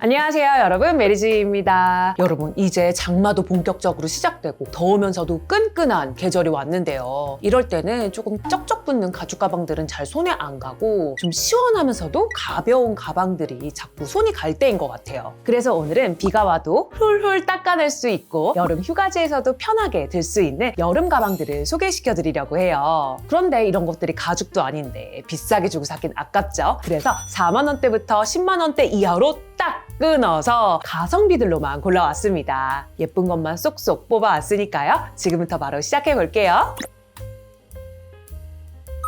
안녕하세요 여러분. 메리지입니다. 여러분 이제 장마도 본격적으로 시작되고 더우면서도 끈끈한 계절이 왔는데요. 이럴 때는 조금 쩍쩍 붙는 가죽 가방들은 잘 손에 안 가고 좀 시원하면서도 가벼운 가방들이 자꾸 손이 갈 때인 것 같아요. 그래서 오늘은 비가 와도 훌훌 닦아낼 수 있고 여름 휴가지에서도 편하게 들 수 있는 여름 가방들을 소개시켜 드리려고 해요. 그런데 이런 것들이 가죽도 아닌데 비싸게 주고 사긴 아깝죠? 그래서 4만 원대부터 10만 원대 이하로 딱 끊어서 가성비들로만 골라왔습니다. 예쁜 것만 쏙쏙 뽑아왔으니까요. 지금부터 바로 시작해 볼게요.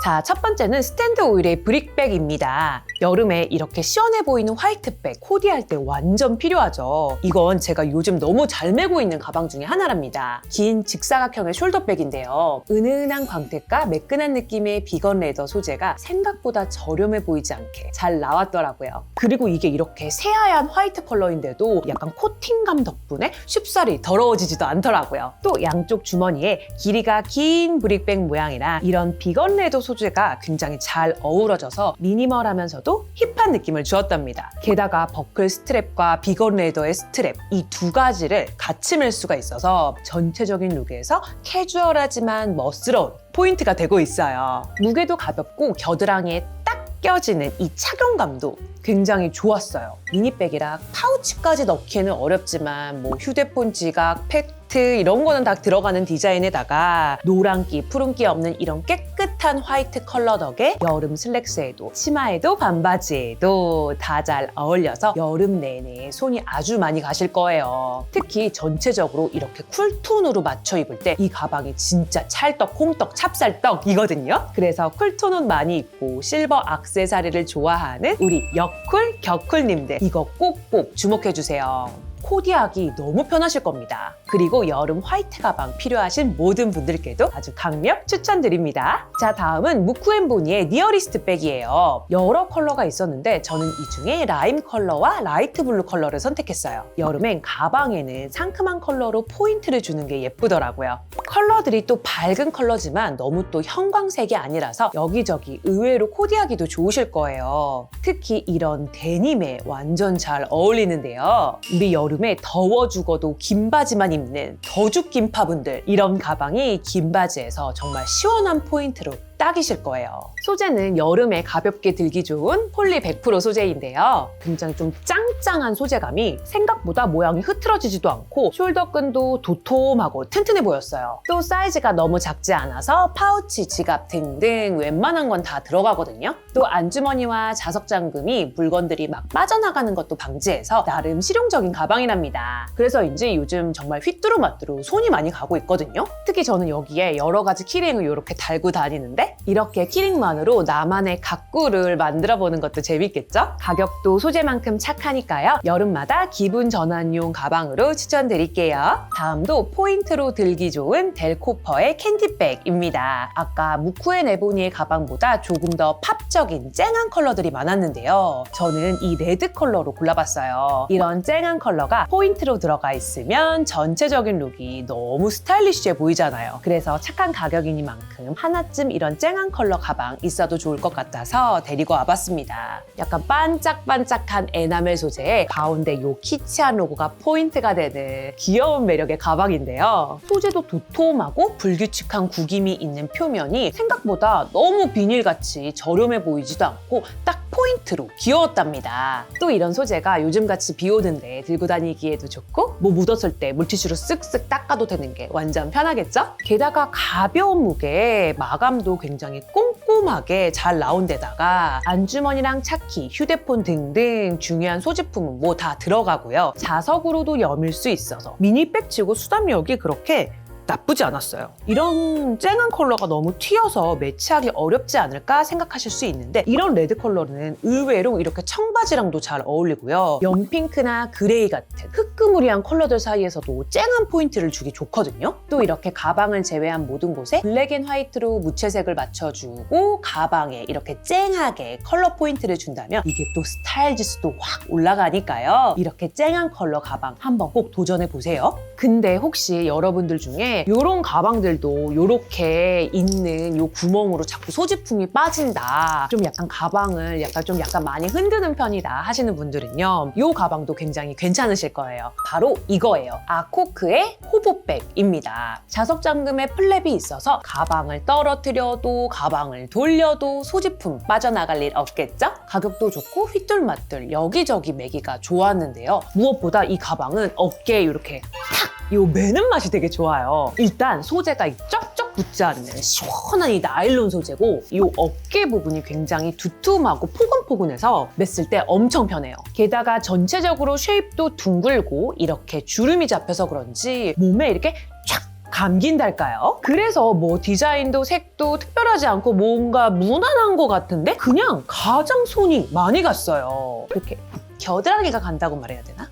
자, 첫 번째는 스탠드 오일의 브릭백입니다. 여름에 이렇게 시원해 보이는 화이트백 코디할 때 완전 필요하죠. 이건 제가 요즘 너무 잘 메고 있는 가방 중에 하나랍니다. 긴 직사각형의 숄더백인데요. 은은한 광택과 매끈한 느낌의 비건 레더 소재가 생각보다 저렴해 보이지 않게 잘 나왔더라고요. 그리고 이게 이렇게 새하얀 화이트 컬러인데도 약간 코팅감 덕분에 쉽사리 더러워지지도 않더라고요. 또 양쪽 주머니에 길이가 긴 브릭백 모양이라 이런 비건 레더 소재 가 굉장히 잘 어우러져서 미니멀하면서도 힙한 느낌을 주었답니다. 게다가 버클 스트랩과 비건 레더의 스트랩 이 두 가지를 같이 멜 수가 있어서 전체적인 룩에서 캐주얼하지만 멋스러운 포인트가 되고 있어요. 무게도 가볍고 겨드랑이에 딱 껴지는 이 착용감도 굉장히 좋았어요. 미니백이라 파우치까지 넣기에는 어렵지만 뭐 휴대폰 지갑, 팩 트 이런 거는 다 들어가는 디자인에다가 노란기, 푸른기 없는 이런 깨끗한 화이트 컬러 덕에 여름 슬랙스에도 치마에도 반바지에도 다 잘 어울려서 여름 내내 손이 아주 많이 가실 거예요. 특히 전체적으로 이렇게 쿨톤으로 맞춰 입을 때 이 가방이 진짜 찰떡, 홍떡, 찹쌀떡이거든요. 그래서 쿨톤은 많이 입고 실버 악세사리를 좋아하는 우리 역쿨, 격쿨님들 이거 꼭꼭 주목해 주세요. 코디하기 너무 편하실 겁니다. 그리고 여름 화이트 가방 필요하신 모든 분들께도 아주 강력 추천드립니다. 자, 다음은 무쿠앤보니의 니어리스트 백이에요. 여러 컬러가 있었는데 저는 이 중에 라임 컬러와 라이트 블루 컬러를 선택했어요. 여름엔 가방에는 상큼한 컬러로 포인트를 주는 게 예쁘더라고요. 컬러들이 또 밝은 컬러지만 너무 또 형광색이 아니라서 여기저기 의외로 코디하기도 좋으실 거예요. 특히 이런 데님에 완전 잘 어울리는데요. 우리 여름 에 더워 죽어도 긴 바지만 입는 더죽 긴파분들. 이런 가방이 긴 바지에서 정말 시원한 포인트로 딱이실 거예요. 소재는 여름에 가볍게 들기 좋은 폴리 100% 소재인데요. 굉장히 좀 짱짱한 소재감이 생각보다 모양이 흐트러지지도 않고 숄더끈도 도톰하고 튼튼해 보였어요. 또 사이즈가 너무 작지 않아서 파우치, 지갑 등등 웬만한 건 다 들어가거든요. 또 안주머니와 자석 잠금이 물건들이 막 빠져나가는 것도 방지해서 나름 실용적인 가방이랍니다. 그래서인지 요즘 정말 휘뚜루마뚜루 손이 많이 가고 있거든요. 특히 저는 여기에 여러 가지 키링을 이렇게 달고 다니는데 이렇게 키링만으로 나만의 가꾸를 만들어 보는 것도 재밌겠죠? 가격도 소재만큼 착하니까요. 여름마다 기분 전환용 가방으로 추천드릴게요. 다음도 포인트로 들기 좋은 델코퍼의 캔디백입니다. 아까 무쿠엔 에보니의 가방보다 조금 더 팝적인 쨍한 컬러들이 많았는데요. 저는 이 레드 컬러로 골라봤어요. 이런 쨍한 컬러가 포인트로 들어가 있으면 전체적인 룩이 너무 스타일리시해 보이잖아요. 그래서 착한 가격이니만큼 하나쯤 이런 쨍한 컬러 가방 있어도 좋을 것 같아서 데리고 와봤습니다. 약간 반짝반짝한 에나멜 소재에 가운데 요 키치한 로고가 포인트가 되는 귀여운 매력의 가방인데요. 소재도 도톰하고 불규칙한 구김이 있는 표면이 생각보다 너무 비닐같이 저렴해 보이지도 않고 딱 포인트로 귀여웠답니다. 또 이런 소재가 요즘같이 비 오는데 들고 다니기에도 좋고 뭐 묻었을 때 물티슈로 쓱쓱 닦아도 되는 게 완전 편하겠죠? 게다가 가벼운 무게에 마감도 굉장히 꼼꼼하게 잘 나온 데다가 안주머니랑 차키, 휴대폰 등등 중요한 소지품은 뭐 다 들어가고요. 자석으로도 여밀 수 있어서 미니백 치고 수납력이 그렇게 나쁘지 않았어요. 이런 쨍한 컬러가 너무 튀어서 매치하기 어렵지 않을까 생각하실 수 있는데 이런 레드 컬러는 의외로 이렇게 청바지랑도 잘 어울리고요. 연핑크나 그레이 같은 아리송구리한 컬러들 사이에서도 쨍한 포인트를 주기 좋거든요. 또 이렇게 가방을 제외한 모든 곳에 블랙 앤 화이트로 무채색을 맞춰주고 가방에 이렇게 쨍하게 컬러 포인트를 준다면 이게 또 스타일 지수도 확 올라가니까요. 이렇게 쨍한 컬러 가방 한번 꼭 도전해 보세요. 근데 혹시 여러분들 중에 이런 가방들도 이렇게 있는 요 구멍으로 자꾸 소지품이 빠진다. 좀 약간 가방을 약간 좀 약간 많이 흔드는 편이다 하시는 분들은요. 이 가방도 굉장히 괜찮으실 거예요. 바로 이거예요. 아코크의 호보백입니다. 자석 잠금에 플랩이 있어서 가방을 떨어뜨려도 가방을 돌려도 소지품 빠져나갈 일 없겠죠? 가격도 좋고 휘뚤마뚤 여기저기 매기가 좋았는데요. 무엇보다 이 가방은 어깨에 이렇게 탁! 요 매는 맛이 되게 좋아요. 일단 소재가 이 쩍쩍 붙지 않는 시원한 이 나일론 소재고 이 어깨 부분이 굉장히 두툼하고 포근포근해서 맸을 때 엄청 편해요. 게다가 전체적으로 쉐입도 둥글고 이렇게 주름이 잡혀서 그런지 몸에 이렇게 촥 감긴달까요? 그래서 뭐 디자인도 색도 특별하지 않고 뭔가 무난한 것 같은데 그냥 가장 손이 많이 갔어요. 이렇게 겨드랑이가 간다고 말해야 되나?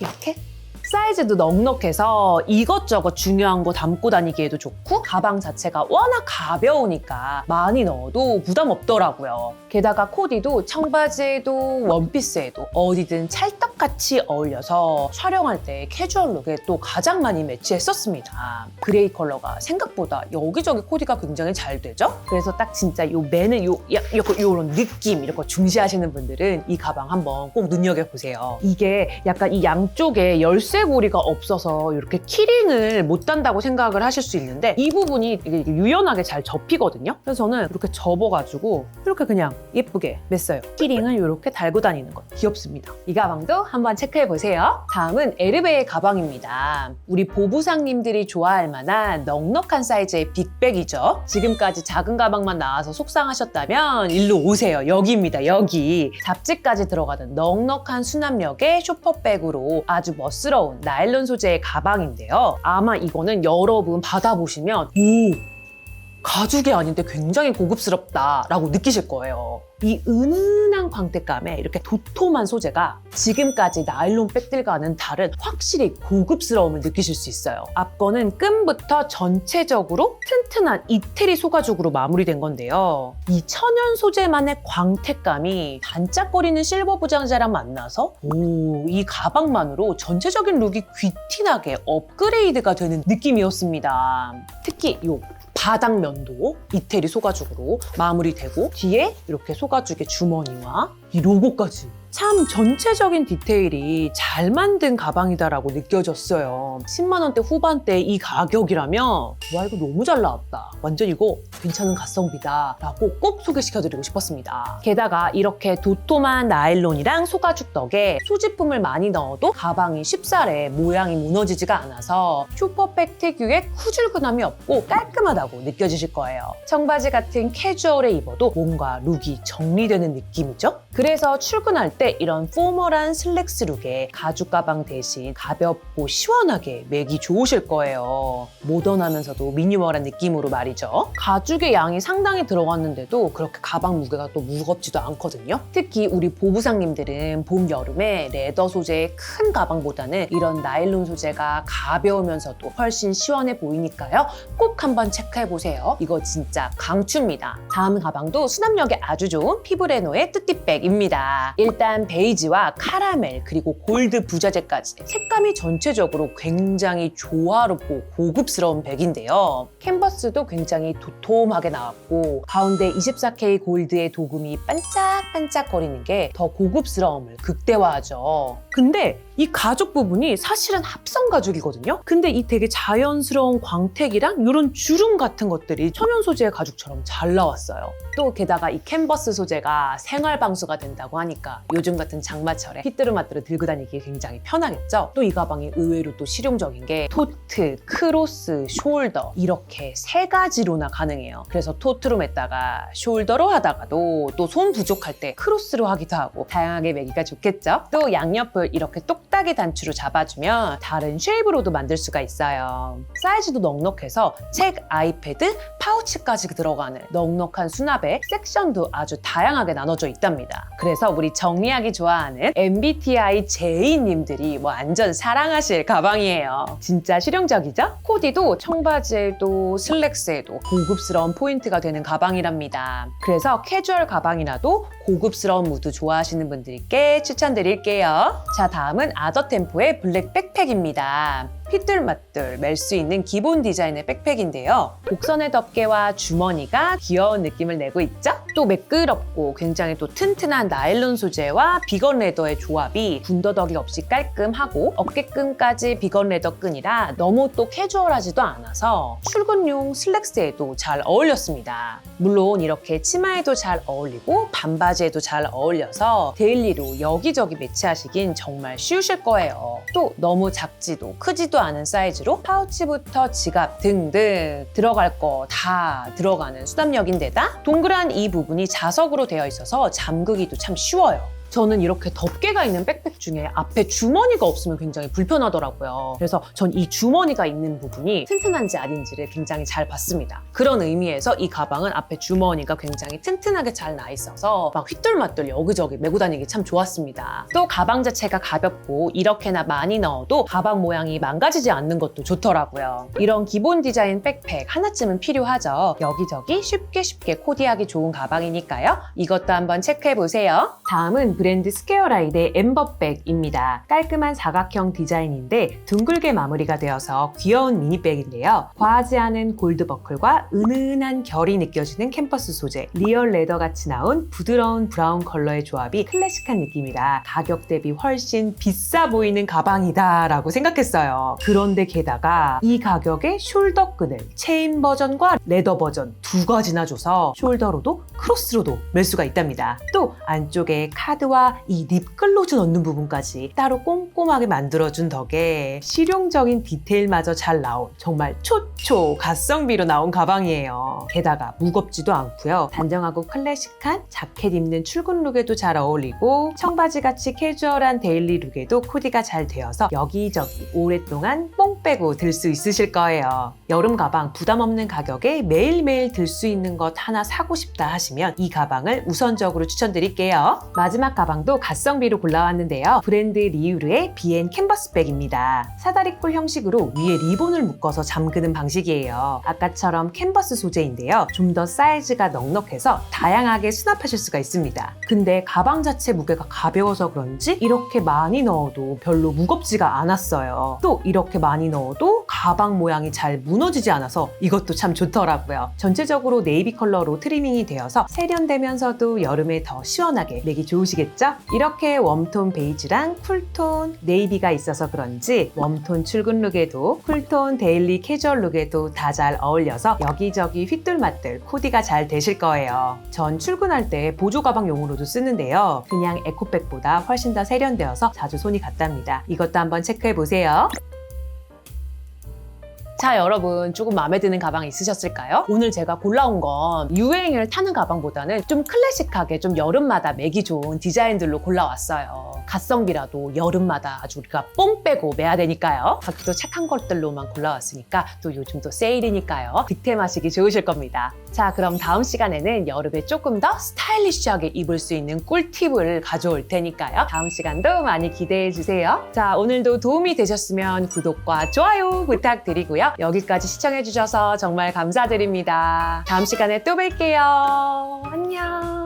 이렇게? 사이즈도 넉넉해서 이것저것 중요한 거 담고 다니기에도 좋고 가방 자체가 워낙 가벼우니까 많이 넣어도 부담 없더라고요. 게다가 코디도 청바지에도 원피스에도 어디든 찰떡같이 어울려서 촬영할 때 캐주얼 룩에 또 가장 많이 매치했었습니다. 그레이 컬러가 생각보다 여기저기 코디가 굉장히 잘 되죠? 그래서 딱 진짜 요 매는 요, 야- 요, 요런 느낌 이런 거 중시하시는 분들은 이 가방 한번 꼭 눈여겨보세요. 이게 약간 이 양쪽에 열쇠 고리가 없어서 이렇게 키링을 못 단다고 생각을 하실 수 있는데 이 부분이 이게 유연하게 잘 접히거든요. 그래서 저는 이렇게 접어가지고 이렇게 그냥 예쁘게 맸어요. 키링을 이렇게 달고 다니는 거 귀엽습니다. 이 가방도 한번 체크해보세요. 다음은 에르베의 가방입니다. 우리 보부상님들이 좋아할 만한 넉넉한 사이즈의 빅백이죠. 지금까지 작은 가방만 나와서 속상하셨다면 일로 오세요. 여기입니다. 여기. 잡지까지 들어가는 넉넉한 수납력의 쇼퍼백으로 아주 멋스러운 나일론 소재의 가방인데요. 아마 이거는 여러분 받아보시면 오! 가죽이 아닌데 굉장히 고급스럽다라고 느끼실 거예요. 이 은은한 광택감에 이렇게 도톰한 소재가 지금까지 나일론 백들과는 다른 확실히 고급스러움을 느끼실 수 있어요. 앞 거는 끈부터 전체적으로 튼튼한 이태리 소가죽으로 마무리된 건데요. 이 천연 소재만의 광택감이 반짝거리는 실버 부장자랑 만나서 오, 이 가방만으로 전체적인 룩이 귀티나게 업그레이드가 되는 느낌이었습니다. 특히 이 바닥면도 이태리 소가죽으로 마무리되고 뒤에 이렇게 소가죽의 주머니와 이 로고까지 참 전체적인 디테일이 잘 만든 가방이다라고 느껴졌어요. 10만 원대 후반대 이 가격이라면 와 이거 너무 잘 나왔다. 완전 이거 괜찮은 가성비다라고 꼭 소개시켜드리고 싶었습니다. 게다가 이렇게 도톰한 나일론이랑 소가죽 덕에 소지품을 많이 넣어도 가방이 쉽사리 모양이 무너지지가 않아서 슈퍼백 특유의 후줄근함이 없고 깔끔하다고 느껴지실 거예요. 청바지 같은 캐주얼에 입어도 뭔가 룩이 정리되는 느낌이죠? 그래서 출근할 때 이런 포멀한 슬랙스 룩에 가죽 가방 대신 가볍고 시원하게 매기 좋으실 거예요. 모던하면서도 미니멀한 느낌으로 말이죠. 가죽의 양이 상당히 들어갔는데도 그렇게 가방 무게가 또 무겁지도 않거든요. 특히 우리 보부상님들은 봄, 여름에 레더 소재의 큰 가방보다는 이런 나일론 소재가 가벼우면서도 훨씬 시원해 보이니까요. 꼭 한번 체크해 보세요. 이거 진짜 강추입니다. 다음 가방도 수납력이 아주 좋은 피브레노의 뚜띠백 입니다. 일단 베이지와 카라멜 그리고 골드 부자재까지 색감이 전체적으로 굉장히 조화롭고 고급스러운 백인데요. 캔버스도 굉장히 도톰하게 나왔고 가운데 24K 골드의 도금이 반짝반짝거리는 게 더 고급스러움을 극대화하죠. 근데 이 가죽 부분이 사실은 합성 가죽이거든요. 근데 이 되게 자연스러운 광택이랑 이런 주름 같은 것들이 천연 소재의 가죽처럼 잘 나왔어요. 또 게다가 이 캔버스 소재가 생활 방수가 된다고 하니까 요즘 같은 장마철에 휘뚜루마뚜루 들고 다니기 굉장히 편하겠죠. 또 이 가방이 의외로 또 실용적인 게 토트, 크로스, 숄더 이렇게 세 가지로나 가능해요. 그래서 토트로 맸다가 숄더로 하다가도 또 손 부족할 때 크로스로 하기도 하고 다양하게 매기가 좋겠죠. 또 양옆을 이렇게 똑딱 뚝딱이 단추로 잡아주면 다른 쉐입으로도 만들 수가 있어요. 사이즈도 넉넉해서 책, 아이패드, 파우치까지 들어가는 넉넉한 수납에 섹션도 아주 다양하게 나눠져 있답니다. 그래서 우리 정리하기 좋아하는 MBTI 제이님들이 완전 사랑하실 가방이에요. 진짜 실용적이죠? 코디도 청바지에도 슬랙스에도 고급스러운 포인트가 되는 가방이랍니다. 그래서 캐주얼 가방이라도 고급스러운 무드 좋아하시는 분들께 추천드릴게요. 자, 다음은 아더템포의 블랙 백팩입니다. 핏들맛들 멜수 있는 기본 디자인의 백팩인데요. 곡선의 덮개와 주머니가 귀여운 느낌을 내고 있죠? 또 매끄럽고 굉장히 또 튼튼한 나일론 소재와 비건 레더의 조합이 군더더기 없이 깔끔하고 어깨끈까지 비건 레더 끈이라 너무 또 캐주얼하지도 않아서 출근용 슬랙스에도 잘 어울렸습니다. 물론 이렇게 치마에도 잘 어울리고 반바지에도 잘 어울려서 데일리로 여기저기 매치하시긴 정말 쉬우실 거예요. 또 너무 작지도 크지도 않은 사이즈로 파우치부터 지갑 등등 들어갈 거 다 들어가는 수납력인 데다 동그란 이 부분이 자석으로 되어 있어서 잠그기도 참 쉬워요. 저는 이렇게 덮개가 있는 백팩 중에 앞에 주머니가 없으면 굉장히 불편하더라고요. 그래서 전 이 주머니가 있는 부분이 튼튼한지 아닌지를 굉장히 잘 봤습니다. 그런 의미에서 이 가방은 앞에 주머니가 굉장히 튼튼하게 잘 나 있어서 막 휘뚤마뚤 여기저기 메고 다니기 참 좋았습니다. 또 가방 자체가 가볍고 이렇게나 많이 넣어도 가방 모양이 망가지지 않는 것도 좋더라고요. 이런 기본 디자인 백팩 하나쯤은 필요하죠. 여기저기 쉽게 쉽게 코디하기 좋은 가방이니까요. 이것도 한번 체크해 보세요. 다음은 브랜드 스퀘어라이드의 엠버백입니다. 깔끔한 사각형 디자인인데 둥글게 마무리가 되어서 귀여운 미니백인데요. 과하지 않은 골드 버클과 은은한 결이 느껴지는 캠퍼스 소재, 리얼 레더 같이 나온 부드러운 브라운 컬러의 조합이 클래식한 느낌이라 가격 대비 훨씬 비싸 보이는 가방이다 라고 생각했어요. 그런데 게다가 이 가격에 숄더 끈을 체인 버전과 레더 버전 두 가지나 줘서 숄더로도 크로스로도 멜 수가 있답니다. 또 안쪽에 카드 와 이 립글로즈 넣는 부분까지 따로 꼼꼼하게 만들어준 덕에 실용적인 디테일마저 잘 나온 정말 초초 가성비로 나온 가방이에요. 게다가 무겁지도 않고요. 단정하고 클래식한 자켓 입는 출근 룩에도 잘 어울리고 청바지 같이 캐주얼한 데일리 룩에도 코디가 잘 되어서 여기저기 오랫동안 뽕 빼고 들 수 있으실 거예요. 여름 가방 부담 없는 가격에 매일매일 들 수 있는 것 하나 사고 싶다 하시면 이 가방을 우선적으로 추천드릴게요. 마지막 가방도 가성비로 골라왔는데요. 브랜드 리유르의 비엔 캔버스백입니다. 사다리꼴 형식으로 위에 리본을 묶어서 잠그는 방식이에요. 아까처럼 캔버스 소재인데요. 좀 더 사이즈가 넉넉해서 다양하게 수납하실 수가 있습니다. 근데 가방 자체 무게가 가벼워서 그런지 이렇게 많이 넣어도 별로 무겁지가 않았어요. 또 이렇게 많이 넣어도 가방 모양이 잘 무너지지 않아서 이것도 참 좋더라고요. 전체적으로 네이비 컬러로 트리밍이 되어서 세련되면서도 여름에 더 시원하게 내기 좋으시겠죠? 이렇게 웜톤 베이지랑 쿨톤 네이비가 있어서 그런지 웜톤 출근 룩에도 쿨톤 데일리 캐주얼 룩에도 다 잘 어울려서 여기저기 휘뚤마뚤 코디가 잘 되실 거예요. 전 출근할 때 보조 가방용으로도 쓰는데요. 그냥 에코백보다 훨씬 더 세련되어서 자주 손이 갔답니다. 이것도 한번 체크해 보세요. 자 여러분 조금 마음에 드는 가방 있으셨을까요? 오늘 제가 골라온 건 유행을 타는 가방보다는 좀 클래식하게 좀 여름마다 매기 좋은 디자인들로 골라왔어요. 가성비라도 여름마다 아주 우리가 뽕 빼고 매야 되니까요. 가격도 착한 것들로만 골라왔으니까 또 요즘 또 세일이니까요. 득템하시기 좋으실 겁니다. 자 그럼 다음 시간에는 여름에 조금 더 스타일리시하게 입을 수 있는 꿀팁을 가져올 테니까요. 다음 시간도 많이 기대해 주세요. 자 오늘도 도움이 되셨으면 구독과 좋아요 부탁드리 여기까지 시청해 주셔서 정말 감사드립니다. 다음 시간에 또 뵐게요. 안녕.